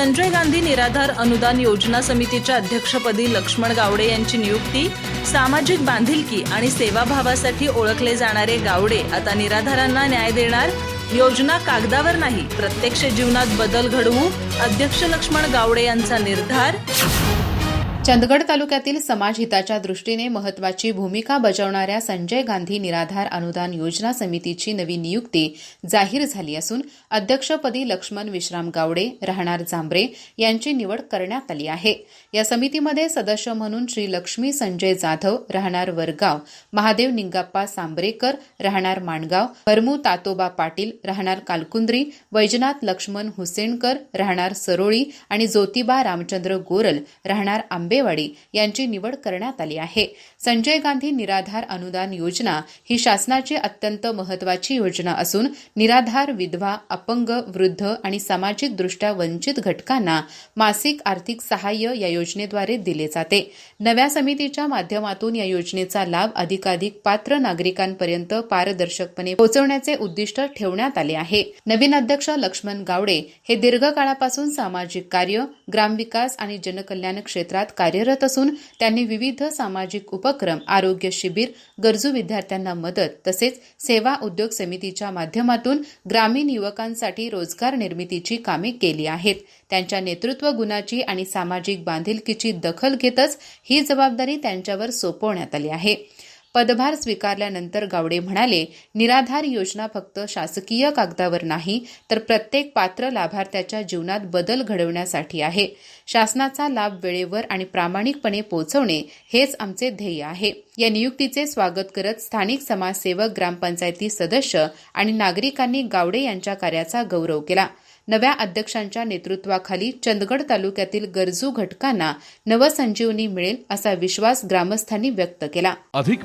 संजय गांधी निराधार अनुदान योजना समितीच्या अध्यक्षपदी लक्ष्मण गावडे यांची नियुक्ती सामाजिक बांधिलकी आणि सेवाभावासाठी ओळखले जाणारे गावडे आता निराधारांना न्याय देणार. योजना कागदावर नाही प्रत्यक्ष जीवनात बदल घडवू अध्यक्ष लक्ष्मण गावडे यांचा निर्धार. चंदगड तालुक्यातील समाज हिताच्या दृष्टीने महत्वाची भूमिका बजावणाऱ्या संजय गांधी निराधार अनुदान योजना समितीची नवी नियुक्ती जाहीर झाली असून अध्यक्षपदी लक्ष्मण विश्राम गावडे राहणार जांभरे यांची निवड करण्यात आली आहे. या समितीमध्ये सदस्य म्हणून श्री लक्ष्मी संजय जाधव राहणार वरगाव महादेव निंगाप्पा सांबरेकर राहणार माणगाव हरमू तातोबा पाटील राहणार कालकुंद्री वैजनाथ लक्ष्मण हुसेनकर राहणार सरोळी आणि ज्योतिबा रामचंद्र गोरल राहणार आंबेवाडी यांची निवड करण्यात आली आहे. संजय गांधी निराधार अनुदान योजना ही शासनाची अत्यंत महत्वाची योजना असून निराधार विधवा अपंग वृद्ध आणि सामाजिकदृष्ट्या वंचित घटकांना मासिक आर्थिक सहाय्य या योजनेद्वारे दिले जाते. नव्या समितीच्या माध्यमातून या योजनेचा लाभ अधिकाधिक पात्र नागरिकांपर्यंत पारदर्शकपणे पोहोचवण्याचे उद्दिष्ट ठेवण्यात आले आहे. नवीन अध्यक्ष लक्ष्मण गावडे हे दीर्घकाळापासून सामाजिक कार्य ग्रामविकास आणि जनकल्याण क्षेत्रात कार्यरत असून त्यांनी विविध सामाजिक उपक्रम आरोग्य शिबिर गरजू विद्यार्थ्यांना मदत तसेच सेवा उद्योग समितीच्या माध्यमातून ग्रामीण युवकांसाठी रोजगार निर्मितीची कामे केली आहेत. त्यांच्या नेतृत्व गुणाची आणि सामाजिक बांधिलकीची दखल घेतच ही जबाबदारी त्यांच्यावर सोपवण्यात आली आहे. पदभार स्वीकारल्यानंतर गावडे म्हणाले निराधार योजना फक्त शासकीय कागदावर नाही तर प्रत्येक पात्र लाभार्थ्याच्या जीवनात बदल घडवण्यासाठी आहे. शासनाचा लाभ वेळेवर आणि प्रामाणिकपणे पोहोचवणे हेच आमचे ध्येय आहे. या नियुक्तीचे स्वागत करत स्थानिक समाजसेवक ग्रामपंचायती सदस्य आणि नागरिकांनी गावडे यांच्या कार्याचा गौरव केला. नव्या अध्यक्षांच्या नेतृत्वाखाली चंदगड तालुक्यातील गरजू घटकांना नवसंजीवनी मिळेल असा विश्वास ग्रामस्थांनी व्यक्त केला. अधिक